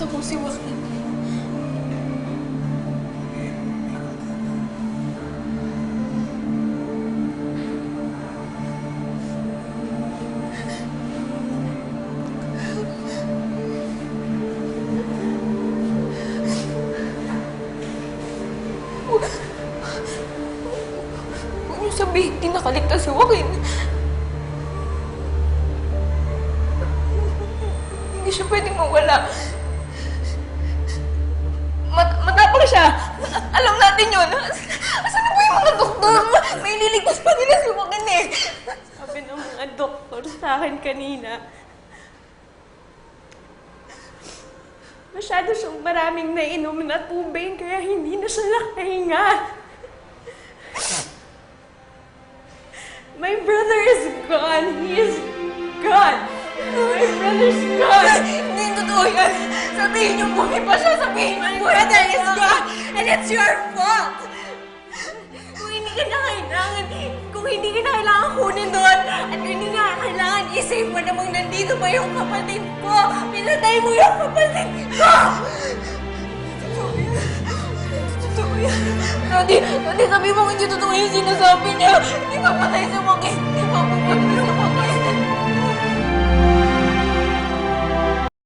gusto kong si Joaquin. Huwag niyo sabihin, di nakaligtas si Joaquin. Eh. Hindi siya pwedeng mawala. Siya. Alam natin yun. Asan na po yung mga doktor? May liligtas pa nila si Joaquin eh. Sabi ng mga doktor sa akin kanina, masyado siyang maraming nainom na tubig kaya hindi na siya nakahinga. My brother is gone. He is gone. My brother's gone. Hindi totoo yan. Sabihin niyo buhay pa siya. Sabihin niyo brother pa is siya. gone, and it's your fault. Kung hindi ka na kailangan, kung hindi ka na kailangan kunin doon, at hindi nga kailangan, isave mo namang nandito pa yung kapatid ko. Pinatay mo yung kapatid ko! Totoo yan. Totoo yan. Daddy, Daddy, sabi mo hindi totoo yung sinasabi niya. Hindi papatay sa